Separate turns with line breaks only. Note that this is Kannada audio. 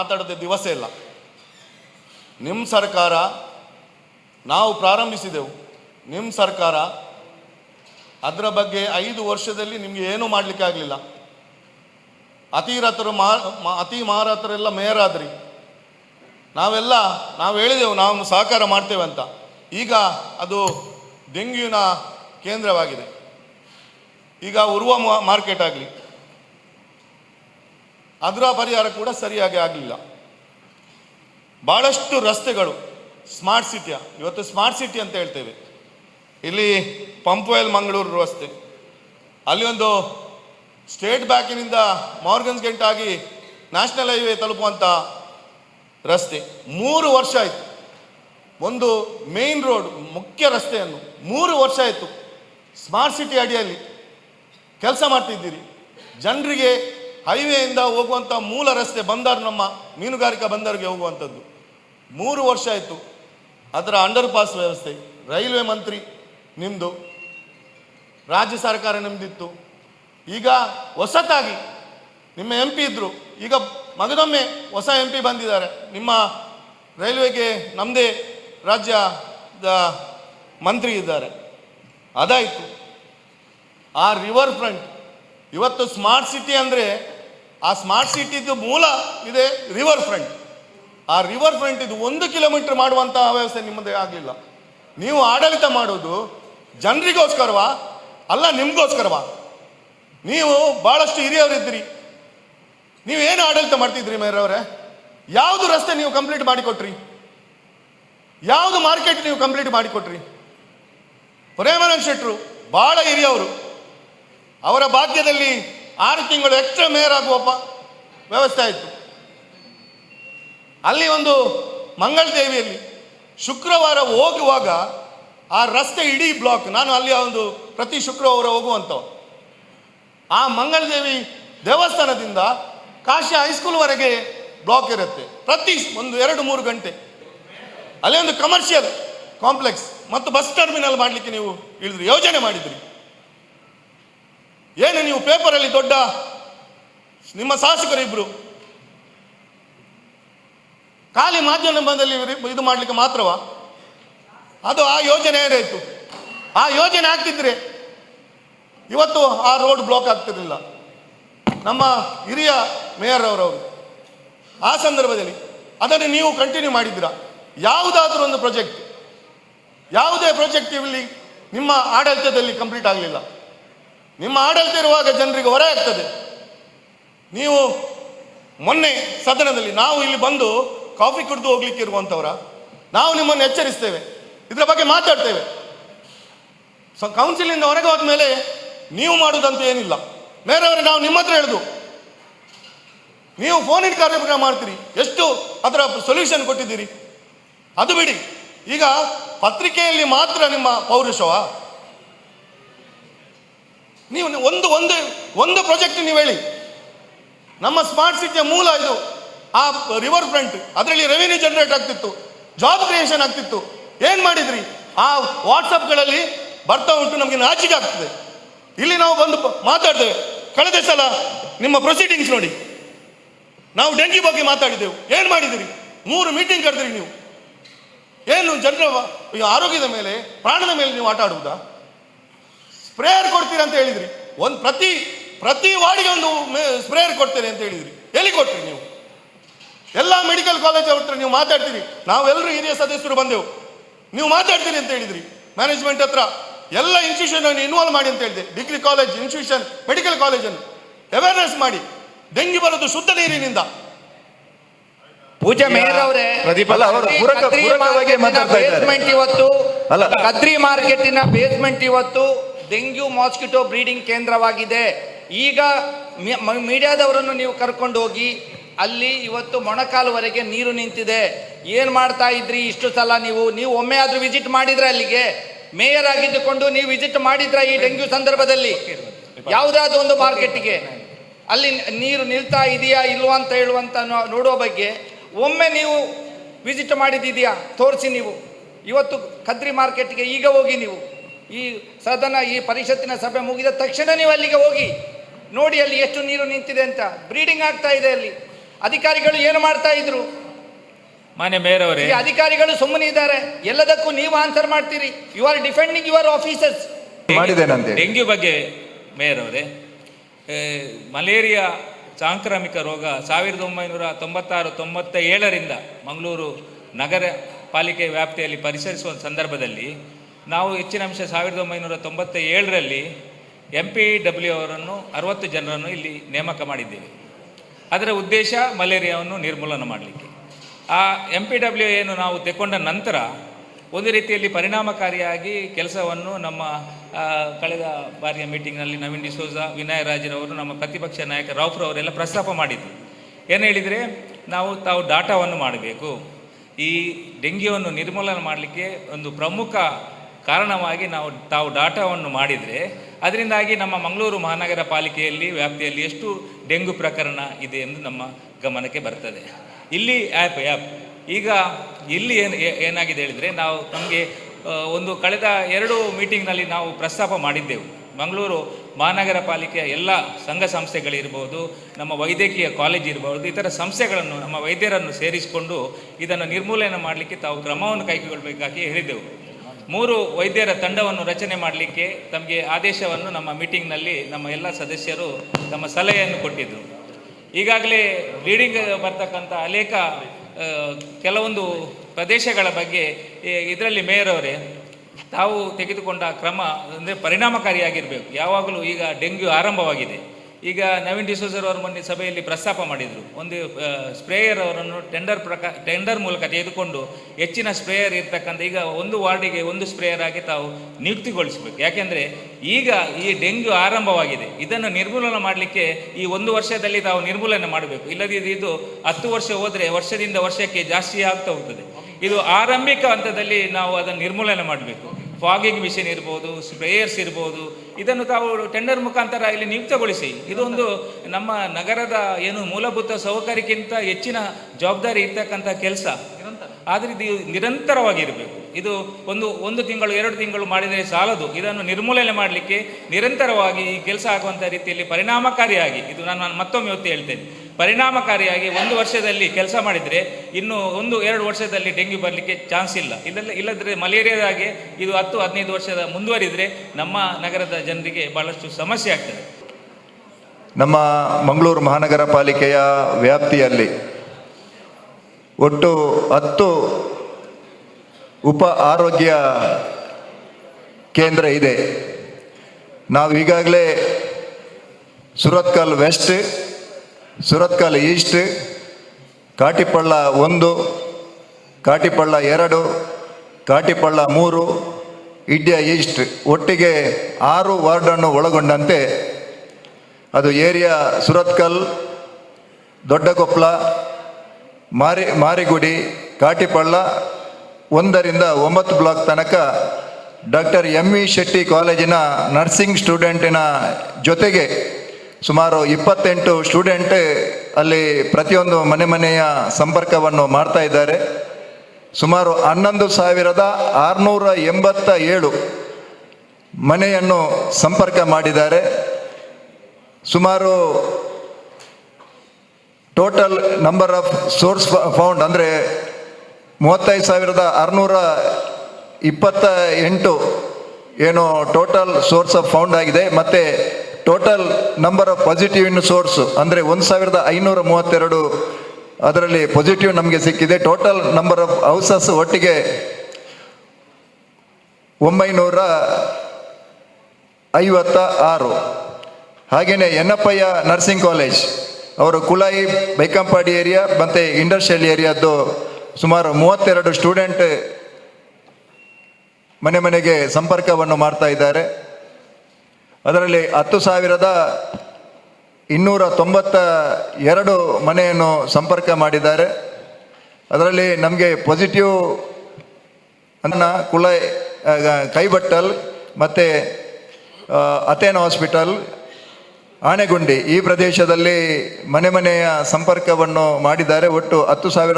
ಮಾತಾಡೋದೇ ದಿವಸ ಇಲ್ಲ. ನಿಮ್ಮ ಸರ್ಕಾರ ನಾವು ಪ್ರಾರಂಭಿಸಿದೆವು. ನಿಮ್ಮ ಸರ್ಕಾರ ಅದರ ಬಗ್ಗೆ ಐದು ವರ್ಷದಲ್ಲಿ ನಿಮಗೆ ಏನೂ ಮಾಡಲಿಕ್ಕೆ ಆಗಲಿಲ್ಲ. ಅತಿರಥರು ಮಾ ಅತಿ ಮಾರಾತರೆಲ್ಲ ಮೇಯರ್ ಆದ್ರಿ. ನಾವೆಲ್ಲ, ನಾವು ಹೇಳಿದೆವು, ನಾವು ಸಹಕಾರ ಮಾಡ್ತೇವೆ ಅಂತ. ಈಗ ಅದು ಡೆಂಗ್ಯೂನ ಕೇಂದ್ರವಾಗಿದೆ. ಈಗ ಉರ್ವ ಮಾರ್ಕೆಟ್ ಆಗಲಿ. ಅದರ ಪರಿಹಾರ ಕೂಡ ಸರಿಯಾಗಿ ಆಗಲಿಲ್ಲ. ಭಾಳಷ್ಟು ರಸ್ತೆಗಳು, ಸ್ಮಾರ್ಟ್ ಸಿಟಿಯ ಇವತ್ತು ಸ್ಮಾರ್ಟ್ ಸಿಟಿ ಅಂತ ಹೇಳ್ತೇವೆ. ಇಲ್ಲಿ ಪಂಪ್ವೆಲ್ ಮಂಗಳೂರು ರಸ್ತೆ. ಅಲ್ಲಿ ಒಂದು ಸ್ಟೇಟ್ ಬ್ಯಾಂಕಿನಿಂದ ಮಾರ್ಗನ್ಸ್ ಗೇಟ್ ಆಗಿ ನ್ಯಾಷನಲ್ ಹೈವೇ ತಲುಪುವಂಥ ರಸ್ತೆ. ಮೂರು ವರ್ಷ ಆಯಿತು. ಒಂದು ಮೇನ್ ರೋಡ್, ಮುಖ್ಯ ರಸ್ತೆಯನ್ನು ಮೂರು ವರ್ಷ ಆಯಿತು. ಸ್ಮಾರ್ಟ್ ಸಿಟಿ ಅಡಿಯಲ್ಲಿ ಕೆಲಸ ಮಾಡ್ತಿದ್ದೀರಿ. ಜನರಿಗೆ ಹೈವೇಯಿಂದ ಹೋಗುವಂಥ ಮೂಲ ರಸ್ತೆ ಬಂದರು ನಮ್ಮ ಮೀನುಗಾರಿಕಾ ಬಂದರಿಗೆ ಹೋಗುವಂಥದ್ದು. ಮೂರು ವರ್ಷ ಆಯಿತು. ಅದರ ಅಂಡರ್ ಪಾಸ್ ವ್ಯವಸ್ಥೆ. ರೈಲ್ವೆ ಮಂತ್ರಿ ನಿಮ್ಮದು ರಾಜ್ಯ ಸರ್ಕಾರ ನಿಮ್ಮದಿತ್ತು ಈಗ ಹೊಸತಾಗಿ ನಿಮ್ಮ ಎಂ ಪಿ ಇದ್ದರು ಈಗ ಮಗದೊಮ್ಮೆ ಹೊಸ ಎಂ ಪಿ ಬಂದಿದ್ದಾರೆ. ನಿಮ್ಮ ರೈಲ್ವೆಗೆ ನಮ್ಮದೇ ರಾಜ್ಯದ ಮಂತ್ರಿ ಇದ್ದಾರೆ. ಅದಾಯಿತು. ಆ ರಿವರ್ ಫ್ರಂಟ್ ಇವತ್ತು ಸ್ಮಾರ್ಟ್ ಸಿಟಿ ಅಂದರೆ ಆ ಸ್ಮಾರ್ಟ್ ಸಿಟಿದು ಮೂಲ ಇದೆ ರಿವರ್ ಫ್ರಂಟ್ ಆ ರಿವರ್ ಫ್ರಂಟ್ ಇದು ಒಂದು ಕಿಲೋಮೀಟರ್ ಮಾಡುವಂತಹ ವ್ಯವಸ್ಥೆ ನಿಮ್ಮದೇ ಆಗಲಿಲ್ಲ. ನೀವು ಆಡಳಿತ ಮಾಡೋದು ಜನರಿಗೋಸ್ಕರವಾ? ಅಲ್ಲ ನಿಮಗೋಸ್ಕರವಾ? ನೀವು ಭಾಳಷ್ಟು ಹಿರಿಯವರಿದ್ದೀರಿ. ನೀವು ಏನು ಆಡಳಿತ ಮಾಡ್ತಿದ್ರಿ ಮೇಯರ್ ಅವರೇ? ಯಾವುದು ರಸ್ತೆ ನೀವು ಕಂಪ್ಲೀಟ್ ಮಾಡಿಕೊಟ್ರಿ? ಯಾವುದು ಮಾರ್ಕೆಟ್ ನೀವು ಕಂಪ್ಲೀಟ್ ಮಾಡಿಕೊಟ್ರಿ? ಪ್ರೇಮಾನಂದ್ ಶೆಟ್ರು ಭಾಳ ಹಿರಿಯವರು. ಅವರ ಭಾಗ್ಯದಲ್ಲಿ ಆರು ತಿಂಗಳು ಎಕ್ಸ್ಟ್ರಾ ಮೇಯರ್ ಆಗುವಪ್ಪ. ವ್ಯವಸ್ಥೆ ಆಯಿತು. ಅಲ್ಲಿ ಒಂದು ಮಂಗಳ ದೇವಿಯಲ್ಲಿ ಶುಕ್ರವಾರ ಹೋಗುವಾಗ ಆ ರಸ್ತೆ ಇಡೀ ಬ್ಲಾಕ್ ನಾನು ಅಲ್ಲಿ ಒಂದು ಪ್ರತಿ ಶುಕ್ರವಾರ ಹೋಗುವಂಥ ಆ ಮಂಗಳದೇವಿ ದೇವಸ್ಥಾನದಿಂದ ಕಾಶಿ ಹೈಸ್ಕೂಲ್ವರೆಗೆ ಬ್ಲಾಕ್ ಇರುತ್ತೆ. ಪ್ರತಿ ಒಂದು ಎರಡು ಮೂರು ಗಂಟೆ. ಅಲ್ಲಿ ಒಂದು ಕಮರ್ಷಿಯಲ್ ಕಾಂಪ್ಲೆಕ್ಸ್ ಮತ್ತು ಬಸ್ ಟರ್ಮಿನಲ್ ಮಾಡಲಿಕ್ಕೆ ನೀವು ಇಳಿದ್ರಿ ಯೋಜನೆ ಮಾಡಿದ್ರಿ. ಏನು ನೀವು ಪೇಪರಲ್ಲಿ ದೊಡ್ಡ ನಿಮ್ಮ ಶಾಸಕರು ಇಬ್ರು ಖಾಲಿ ಮಾಧ್ಯಮದಲ್ಲಿ ಇದು ಮಾಡಲಿಕ್ಕೆ ಮಾತ್ರವಾ? ಅದು ಆ ಯೋಜನೆ ಏನಾಯಿತು? ಆ ಯೋಜನೆ ಆಗ್ತಿದ್ರೆ ಇವತ್ತು ಆ ರೋಡ್ ಬ್ಲಾಕ್ ಆಗ್ತಿರಲಿಲ್ಲ. ನಮ್ಮ ಹಿರಿಯ ಮೇಯರ್ ಅವರವರು. ಆ ಸಂದರ್ಭದಲ್ಲಿ ಅದನ್ನು ನೀವು ಕಂಟಿನ್ಯೂ ಮಾಡಿದ್ದೀರಾ? ಯಾವುದಾದ್ರೂ ಒಂದು ಪ್ರಾಜೆಕ್ಟ್. ಯಾವುದೇ ಪ್ರಾಜೆಕ್ಟ್ ಇಲ್ಲಿ ನಿಮ್ಮ ಆಡಳಿತದಲ್ಲಿ ಕಂಪ್ಲೀಟ್ ಆಗಲಿಲ್ಲ. ನಿಮ್ಮ ಆಡಳಿತ ಇರುವಾಗ ಜನರಿಗೆ ಹೊರೆ ಆಗ್ತದೆ. ನೀವು ಮೊನ್ನೆ ಸದನದಲ್ಲಿ ನಾವು ಇಲ್ಲಿ ಬಂದು ಕಾಫಿ ಕುಡಿದು ಹೋಗ್ಲಿಕ್ಕೆ ಇರುವಂಥವ್ರ ನಾವು ನಿಮ್ಮನ್ನು ಎಚ್ಚರಿಸ್ತೇವೆ. ಇದರ ಬಗ್ಗೆ ಮಾತಾಡ್ತೇವೆ. ಸೊ, ಕೌನ್ಸಿಲಿಂದ ಹೊರಗೆ ಹೋದ ಮೇಲೆ ನೀವು ಮಾಡುವುದಂತ ಏನಿಲ್ಲ. ಬೇರೆಯವರು ನಾವು ನಿಮ್ಮ ಹತ್ರ ಹೇಳುದು. ನೀವು ಫೋನಿನ ಕಾರ್ಯಕ್ರಮ ಮಾಡ್ತೀರಿ. ಎಷ್ಟು ಅದರ ಸೊಲ್ಯೂಷನ್ ಕೊಟ್ಟಿದ್ದೀರಿ. ಅದು ಬಿಡಿ. ಈಗ ಪತ್ರಿಕೆಯಲ್ಲಿ ಮಾತ್ರ ನಿಮ್ಮ ಪೌರುಷವ? ನೀವು ಒಂದು ಒಂದು ಒಂದು ಪ್ರಾಜೆಕ್ಟ್ ನೀವು ಹೇಳಿ. ನಮ್ಮ ಸ್ಮಾರ್ಟ್ ಸಿಟಿಯ ಮೂಲ ಇದು. ಆ ರಿವರ್ ಫ್ರಂಟ್ ಅದರಲ್ಲಿ ರೆವಿನ್ಯೂ ಜನರೇಟ್ ಆಗ್ತಿತ್ತು. ಜಾಬ್ ಕ್ರಿಯೇಷನ್ ಆಗ್ತಿತ್ತು. ಏನು ಮಾಡಿದ್ರಿ? ಆ ವಾಟ್ಸಪ್ಗಳಲ್ಲಿ ಬರ್ತಾ ಉಂಟು, ನಮಗೆ ನಾಚಿಕೆ ಆಗ್ತದೆ. ಇಲ್ಲಿ ನಾವು ಬಂದು ಮಾತಾಡ್ತೇವೆ. ಕಳೆದ ಸಲ ನಿಮ್ಮ ಪ್ರೊಸೀಡಿಂಗ್ಸ್ ನೋಡಿ. ನಾವು ಡೆಂಗಿ ಬಗ್ಗೆ ಮಾತಾಡಿದೆವು. ಏನು ಮಾಡಿದಿರಿ? ಮೂರು ಮೀಟಿಂಗ್ ಕರೆದ್ರಿ ನೀವು. ಏನು ಜನರ ಆರೋಗ್ಯದ ಮೇಲೆ, ಪ್ರಾಣದ ಮೇಲೆ ನೀವು ಆಟ ಆಡುವುದಾ? ಸ್ಪ್ರೇಯರ್ ಕೊಡ್ತೀರಿ ಅಂತ ಹೇಳಿದ್ರಿ. ಒಂದು ಪ್ರತಿ ಪ್ರತಿ ವಾರ್ಡಿಗೆ ಒಂದು ಸ್ಪ್ರೇಯರ್ ಕೊಡ್ತೀರಿ ಅಂತ ಹೇಳಿದ್ರಿ. ಎಲ್ಲಿ ಕೊಟ್ರಿ ನೀವು? ಎಲ್ಲ ಮೆಡಿಕಲ್ ಕಾಲೇಜ್ ಹತ್ರ ನೀವು ಮಾತಾಡ್ತೀರಿ. ನಾವೆಲ್ಲರೂ ಹಿರಿಯ ಸದಸ್ಯರು ಬಂದೆವು. ನೀವು ಮಾತಾಡ್ತೀರಿ ಅಂತ ಹೇಳಿದ್ರಿ. ಮ್ಯಾನೇಜ್ಮೆಂಟ್ ಹತ್ರ ಎಲ್ಲ ಇನ್ಸ್ಟಿಟ್ಯೂಷನ್ ಇನ್ವಾಲ್ವ್ ಮಾಡಿ ಅಂತ ಹೇಳಿದೆ. ಡಿಗ್ರಿ ಕಾಲೇಜ್ ಇನ್ಸ್ಟಿಟ್ಯೂಷನ್ ಮೆಡಿಕಲ್ ಕಾಲೇಜನ್ನು ಅವೇರ್ನೆಸ್ ಮಾಡಿ. ಡೆಂಗಿ ಬರೋದು ಶುದ್ಧ ನೀರಿನಿಂದ.
ಪೂಜೆ ಮೇಯರ್ ಅವರೇ ಇವತ್ತು
ಅಲ್ಲ.
ಕದ್ರಿ ಮಾರ್ಕೆಟಿನ ಬೇಸ್ಮೆಂಟ್ ಇವತ್ತು ಡೆಂಗ್ಯೂ ಮಾಸ್ಕಿಟೋ ಬ್ರೀಡಿಂಗ್ ಕೇಂದ್ರವಾಗಿದೆ. ಈಗ ಮೀಡಿಯಾದವರನ್ನು ನೀವು ಕರ್ಕೊಂಡು ಹೋಗಿ, ಅಲ್ಲಿ ಇವತ್ತು ಮೊಣಕಾಲುವರೆಗೆ ನೀರು ನಿಂತಿದೆ. ಏನು ಮಾಡ್ತಾ ಇದ್ರಿ ಇಷ್ಟು ಸಲ ನೀವು? ನೀವು ಒಮ್ಮೆ ಆದರೂ ವಿಸಿಟ್ ಮಾಡಿದ್ರೆ ಅಲ್ಲಿಗೆ? ಮೇಯರ್ ಆಗಿದ್ದುಕೊಂಡು ನೀವು ವಿಸಿಟ್ ಮಾಡಿದ್ರ ಈ ಡೆಂಗ್ಯೂ ಸಂದರ್ಭದಲ್ಲಿ? ಯಾವುದಾದ್ರೂ ಒಂದು ಮಾರ್ಕೆಟ್ಗೆ? ಅಲ್ಲಿ ನೀರು ನಿಲ್ತಾ ಇದೆಯಾ ಇಲ್ವಾ ಅಂತ ಹೇಳುವಂತ ನೋಡುವ ಬಗ್ಗೆ. ಒಮ್ಮೆ ನೀವು ವಿಸಿಟ್ ಮಾಡಿದ್ದೀಯಾ ತೋರಿಸಿ ನೀವು. ಇವತ್ತು ಕದ್ರಿ ಮಾರ್ಕೆಟ್ಗೆ ಈಗ ಹೋಗಿ ನೀವು. ಈ ಸದನ ಈ ಪರಿಷತ್ತಿನ ಸಭೆ ಮುಗಿದ ತಕ್ಷಣ ನೀವು ಅಲ್ಲಿಗೆ ಹೋಗಿ ನೋಡಿ ಅಲ್ಲಿ ಎಷ್ಟು ನೀರು ನಿಂತಿದೆ ಅಂತ. ಬ್ರೀಡಿಂಗ್ ಆಗ್ತಾ ಇದೆ ಅಲ್ಲಿ. ಅಧಿಕಾರಿಗಳು ಏನು ಮಾಡ್ತಾ ಇದ್ರು?
ಮಾನ್ಯ ಮೇಯರ್ ಅವರೇ.
ಈ ಅಧಿಕಾರಿಗಳು ಸುಮ್ಮನೆ ಇದ್ದಾರೆ. ಎಲ್ಲದಕ್ಕೂ ನೀವು ಆನ್ಸರ್ ಮಾಡ್ತೀರಿ. You are defending your officers
ಮಾಡಿದ್ದೇನಂತೆ
dengue ಬಗ್ಗೆ ಮೇಯರ್ ಅವರೇ ಏ, ಮಲೇರಿಯಾ ಸಾಂಕ್ರಾಮಿಕ ರೋಗ ಸಾವಿರದ ಒಂಬೈನೂರ ತೊಂಬತ್ತಾರು ತೊಂಬತ್ತ ಏಳರಿಂದ ಮಂಗಳೂರು ನಗರ ಪಾಲಿಕೆ ವ್ಯಾಪ್ತಿಯಲ್ಲಿ ಪರಿಸರಿಸುವ ಸಂದರ್ಭದಲ್ಲಿ ನಾವು ಹೆಚ್ಚಿನ ಅಂಶ ಸಾವಿರದ ಒಂಬೈನೂರ ತೊಂಬತ್ತ ಏಳರಲ್ಲಿ ಎಂ ಪಿ ಡಬ್ಲ್ಯೂ ಅವರನ್ನು ಅರವತ್ತು ಜನರನ್ನು ಇಲ್ಲಿ ನೇಮಕ ಮಾಡಿದ್ದೇವೆ. ಅದರ ಉದ್ದೇಶ ಮಲೇರಿಯಾವನ್ನು ನಿರ್ಮೂಲನ ಮಾಡಲಿಕ್ಕೆ. ಆ ಎಂ ಪಿ ಡಬ್ಲ್ಯೂ ಏನು ನಾವು ತೆಕ್ಕೊಂಡ ನಂತರ ಒಂದು ರೀತಿಯಲ್ಲಿ ಪರಿಣಾಮಕಾರಿಯಾಗಿ ಕೆಲಸವನ್ನು ನಮ್ಮ ಕಳೆದ ಬಾರಿಯ ಮೀಟಿಂಗ್ನಲ್ಲಿ ನವೀನ್ ಡಿಸೋಜ ವಿನಯ ರಾಜರವರು ನಮ್ಮ ಪ್ರತಿಪಕ್ಷ ನಾಯಕ ರಾವ್ರವರೆಲ್ಲ ಪ್ರಸ್ತಾಪ ಮಾಡಿದ್ದು ಏನು ಹೇಳಿದರೆ, ನಾವು ತಾವು ಡಾಟಾವನ್ನು ಮಾಡಬೇಕು. ಈ ಡೆಂಗ್ಯೂವನ್ನು ನಿರ್ಮೂಲನೆ ಮಾಡಲಿಕ್ಕೆ ಒಂದು ಪ್ರಮುಖ ಕಾರಣವಾಗಿ ನಾವು ತಾವು ಡಾಟಾವನ್ನು ಮಾಡಿದರೆ ಅದರಿಂದಾಗಿ ನಮ್ಮ ಮಂಗಳೂರು ಮಹಾನಗರ ಪಾಲಿಕೆಯಲ್ಲಿ ವ್ಯಾಪ್ತಿಯಲ್ಲಿ ಎಷ್ಟು ಡೆಂಗು ಪ್ರಕರಣ ಇದೆ ಎಂದು ನಮ್ಮ ಗಮನಕ್ಕೆ ಬರ್ತದೆ. ಇಲ್ಲಿ ಆ್ಯಪ್ ಆ್ಯಪ್ ಈಗ ಇಲ್ಲಿ ಏನು ಏನಾಗಿದೆ ಹೇಳಿದರೆ ನಾವು ನಮಗೆ ಒಂದು ಕಳೆದ ಎರಡು ಮೀಟಿಂಗ್ನಲ್ಲಿ ನಾವು ಪ್ರಸ್ತಾಪ ಮಾಡಿದ್ದೆವು. ಮಂಗಳೂರು ಮಹಾನಗರ ಪಾಲಿಕೆಯ ಎಲ್ಲ ಸಂಘ ಸಂಸ್ಥೆಗಳಿರ್ಬೋದು, ನಮ್ಮ ವೈದ್ಯಕೀಯ ಕಾಲೇಜ್ ಇರ್ಬೋದು, ಇತರ ಸಂಸ್ಥೆಗಳನ್ನು, ನಮ್ಮ ವೈದ್ಯರನ್ನು ಸೇರಿಸಿಕೊಂಡು ಇದನ್ನು ನಿರ್ಮೂಲನೆ ಮಾಡಲಿಕ್ಕೆ ತಾವು ಕ್ರಮವನ್ನು ಕೈಗೊಳ್ಳಬೇಕಾಗಿ ಹೇಳಿದ್ದೆವು. ಮೂರು ವೈದ್ಯರ ತಂಡವನ್ನು ರಚನೆ ಮಾಡಲಿಕ್ಕೆ ತಮಗೆ ಆದೇಶವನ್ನು ನಮ್ಮ ಮೀಟಿಂಗ್ನಲ್ಲಿ ನಮ್ಮ ಎಲ್ಲ ಸದಸ್ಯರು ತಮ್ಮ ಸಲಹೆಯನ್ನು ಕೊಟ್ಟಿದ್ದರು ಈಗಾಗಲೇ ರೀಡಿಂಗ್ ಬರ್ತಕ್ಕಂಥ ಅನೇಕ ಕೆಲವೊಂದು ಪ್ರದೇಶಗಳ ಬಗ್ಗೆ ಇದರಲ್ಲಿ ಮೇಯರ್ ಅವರೇ, ತಾವು ತೆಗೆದುಕೊಂಡ ಕ್ರಮ ಅಂದರೆ ಪರಿಣಾಮಕಾರಿಯಾಗಿರಬೇಕು. ಯಾವಾಗಲೂ ಈಗ ಡೆಂಗ್ಯೂ ಆರಂಭವಾಗಿದೆ. ಈಗ ನವೀನ್ ಡಿಸೋಸರ್ ಅವರು ಮೊನ್ನೆ ಸಭೆಯಲ್ಲಿ ಪ್ರಸ್ತಾಪ ಮಾಡಿದರು. ಒಂದು ಸ್ಪ್ರೇಯರ್ ಅವರನ್ನು ಟೆಂಡರ್ ಪ್ರಕಾರ ಟೆಂಡರ್ ಮೂಲಕ ತೆಗೆದುಕೊಂಡು ಹೆಚ್ಚಿನ ಸ್ಪ್ರೇಯರ್ ಇರ್ತಕ್ಕಂಥ, ಈಗ ಒಂದು ವಾರ್ಡಿಗೆ ಒಂದು ಸ್ಪ್ರೇಯರ್ ಆಗಿ ತಾವು ನಿಯುಕ್ತಿಗೊಳಿಸಬೇಕು. ಯಾಕೆಂದರೆ ಈಗ ಈ ಡೆಂಗ್ಯೂ ಆರಂಭವಾಗಿದೆ. ಇದನ್ನು ನಿರ್ಮೂಲನೆ ಮಾಡಲಿಕ್ಕೆ ಈ ಒಂದು ವರ್ಷದಲ್ಲಿ ತಾವು ನಿರ್ಮೂಲನೆ ಮಾಡಬೇಕು. ಇಲ್ಲದಿದ್ದರೆ ಇದು ಹತ್ತು ವರ್ಷ ಹೋದರೆ ವರ್ಷದಿಂದ ವರ್ಷಕ್ಕೆ ಜಾಸ್ತಿ ಆಗ್ತಾ ಹೋಗ್ತದೆ. ಇದು ಆರಂಭಿಕ ಹಂತದಲ್ಲಿ ನಾವು ಅದನ್ನು ನಿರ್ಮೂಲನೆ ಮಾಡಬೇಕು. ಫಾಗಿಂಗ್ ಮಿಷಿನ್ ಇರ್ಬೋದು, ಸ್ಪ್ರೇಯರ್ಸ್ ಇರ್ಬೋದು, ಇದನ್ನು ತಾವು ಟೆಂಡರ್ ಮುಖಾಂತರ ಇಲ್ಲಿ ನಿಯುಕ್ತಗೊಳಿಸಿ. ಇದೊಂದು ನಮ್ಮ ನಗರದ ಏನು ಮೂಲಭೂತ ಸೌಕರ್ಯಕ್ಕಿಂತ ಹೆಚ್ಚಿನ ಜವಾಬ್ದಾರಿ ಇರ್ತಕ್ಕಂಥ ಕೆಲಸ. ಆದರೆ ಇದು ನಿರಂತರವಾಗಿರಬೇಕು. ಇದು ಒಂದು ಒಂದು ತಿಂಗಳು, ಎರಡು ತಿಂಗಳು ಮಾಡಿದರೆ ಸಾಲದು. ಇದನ್ನು ನಿರ್ಮೂಲನೆ ಮಾಡಲಿಕ್ಕೆ ನಿರಂತರವಾಗಿ ಈ ಕೆಲಸ ಆಗುವಂಥ ರೀತಿಯಲ್ಲಿ ಪರಿಣಾಮಕಾರಿಯಾಗಿ. ಇದು ನಾನು ಮತ್ತೊಮ್ಮೆ ಒತ್ತಿ ಹೇಳ್ತೇನೆ. ಪರಿಣಾಮಕಾರಿಯಾಗಿ ಒಂದು ವರ್ಷದಲ್ಲಿ ಕೆಲಸ ಮಾಡಿದರೆ ಇನ್ನು ಒಂದು ಎರಡು ವರ್ಷದಲ್ಲಿ ಡೆಂಗ್ಯೂ ಬರಲಿಕ್ಕೆ ಚಾನ್ಸ್ ಇಲ್ಲ. ಇದಲ್ಲ ಇಲ್ಲದ್ರೆ ಮಲೇರಿಯಾದಾಗೆ ಇದು ಹತ್ತು, ಹದಿನೈದು ವರ್ಷದ ಮುಂದುವರಿದರೆ ನಮ್ಮ ನಗರದ ಜನರಿಗೆ ಬಹಳಷ್ಟು ಸಮಸ್ಯೆ ಆಗ್ತದೆ.
ನಮ್ಮ ಮಂಗಳೂರು ಮಹಾನಗರ ಪಾಲಿಕೆಯ ವ್ಯಾಪ್ತಿಯಲ್ಲಿ ಒಟ್ಟು ಹತ್ತು ಉಪ ಆರೋಗ್ಯ ಕೇಂದ್ರ ಇದೆ. ನಾವು ಈಗಾಗಲೇ ಸುರತ್ಕಲ್ ವೆಸ್ಟ್ ಸುರತ್ಕಲ್ ಈಸ್ಟ್, ಕಾಟಿಪಳ್ಳ ಒಂದು, ಕಾಟಿಪಳ್ಳ ಎರಡು, ಕಾಟಿಪಳ್ಳ ಮೂರು, ಇಡ್ಯಾ ಈಸ್ಟ್ ಒಟ್ಟಿಗೆ ಆರು ವಾರ್ಡನ್ನು ಒಳಗೊಂಡಂತೆ ಅದು ಏರಿಯಾ ಸುರತ್ಕಲ್ ದೊಡ್ಡಕೊಪ್ಪಲ ಮಾರಿ, ಮಾರಿಗುಡಿ, ಕಾಟಿಪಳ್ಳ, ಒಂದರಿಂದ ಒಂಬತ್ತು ಬ್ಲಾಕ್ ತನಕ ಡಾಕ್ಟರ್ ಎಂ ಇ ಶೆಟ್ಟಿ ಕಾಲೇಜಿನ ನರ್ಸಿಂಗ್ ಸ್ಟೂಡೆಂಟಿನ ಜೊತೆಗೆ ಸುಮಾರು ಇಪ್ಪತ್ತೆಂಟು ಸ್ಟೂಡೆಂಟ್ ಅಲ್ಲಿ ಪ್ರತಿಯೊಂದು ಮನೆ ಮನೆಯ ಸಂಪರ್ಕವನ್ನು ಮಾಡ್ತಾ ಇದ್ದಾರೆ. ಸುಮಾರು ಹನ್ನೊಂದು ಸಾವಿರದ ಆರುನೂರ ಎಂಬತ್ತ ಏಳು ಮನೆಯನ್ನು ಸಂಪರ್ಕ ಮಾಡಿದ್ದಾರೆ. ಸುಮಾರು total number of source found ಅಂದರೆ ಮೂವತ್ತೈದು ಸಾವಿರದ ಆರುನೂರ ಇಪ್ಪತ್ತ ಎಂಟು ಏನು ಟೋಟಲ್ ಸೋರ್ಸ್ ಆಫ್ ಫೌಂಡ್ ಆಗಿದೆ. ಮತ್ತು total number of positive in source ಅಂದರೆ ಒಂದು ಸಾವಿರದ ಐನೂರ ಮೂವತ್ತೆರಡು ಅದರಲ್ಲಿ ಪಾಸಿಟಿವ್ ನಮಗೆ ಸಿಕ್ಕಿದೆ. ಟೋಟಲ್ ನಂಬರ್ ಆಫ್ ಹೌಸಸ್ ಒಟ್ಟಿಗೆ ಒಂಬೈನೂರ ಐವತ್ತ ಆರು ಹಾಗೆಯೇ ಎನ್ನಪ್ಪಯ್ಯ ನರ್ಸಿಂಗ್ ಕಾಲೇಜ್ ಅವರು ಕುಲಾಯಿ ಬೈಕಂಪಾಡಿ ಏರಿಯಾ ಮತ್ತು ಇಂಡಸ್ಟ್ರಿಯಲ್ ಏರಿಯಾದ್ದು ಸುಮಾರು ಮೂವತ್ತೆರಡು ಸ್ಟೂಡೆಂಟ್ ಮನೆ ಮನೆಗೆ ಸಂಪರ್ಕವನ್ನು ಮಾಡ್ತಾ ಇದ್ದಾರೆ. ಅದರಲ್ಲಿ ಹತ್ತು ಸಾವಿರದ ಇನ್ನೂರ ತೊಂಬತ್ತ ಎರಡು ಮನೆಯನ್ನು ಸಂಪರ್ಕ ಮಾಡಿದ್ದಾರೆ. ಅದರಲ್ಲಿ ನಮಗೆ ಪಾಸಿಟಿವ್ ಅನ್ನ ಕುಳೈ ಕೈಬಟ್ಟಲ್ ಮತ್ತು ಅಥೇನ್ ಹಾಸ್ಪಿಟಲ್ ಆನೆಗುಂಡಿ ಈ ಪ್ರದೇಶದಲ್ಲಿ ಮನೆ ಮನೆಯ ಸಂಪರ್ಕವನ್ನು ಮಾಡಿದ್ದಾರೆ. ಒಟ್ಟು ಹತ್ತು ಸಾವಿರ